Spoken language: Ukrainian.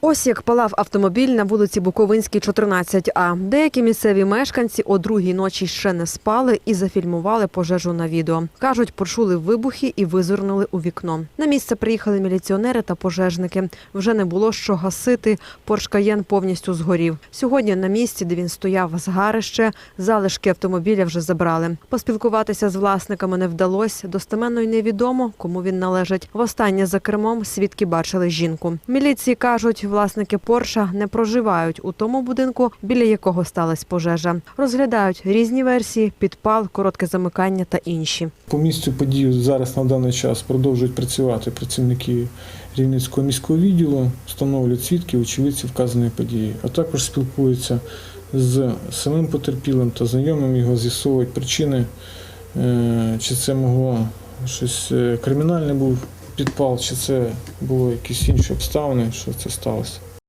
Ось як палав автомобіль на вулиці Буковинській, 14А. Деякі місцеві мешканці о другій ночі ще не спали і зафільмували пожежу на відео. Кажуть, почули вибухи і визирнули у вікно. На місце приїхали міліціонери та пожежники. Вже не було що гасити. Порш Каєн повністю згорів. Сьогодні на місці, де він стояв згарище, залишки автомобіля вже забрали. Поспілкуватися з власниками не вдалося. Достеменно й невідомо, кому він належить. Востаннє за кермом свідки бачили жінку. Міліції кажуть, власники Порша не проживають у тому будинку, біля якого сталася пожежа. Розглядають різні версії: підпал, коротке замикання та інші. По місцю події зараз на даний час продовжують працювати працівники Рівненського міського відділу, встановлюють свідків, очевидців вказаної події, а також спілкуються з самим потерпілим та знайомим його, з'ясовують причини, е, чи це могло щось е, кримінальне був підпал, чи це було якісь інші обставини, що це сталося.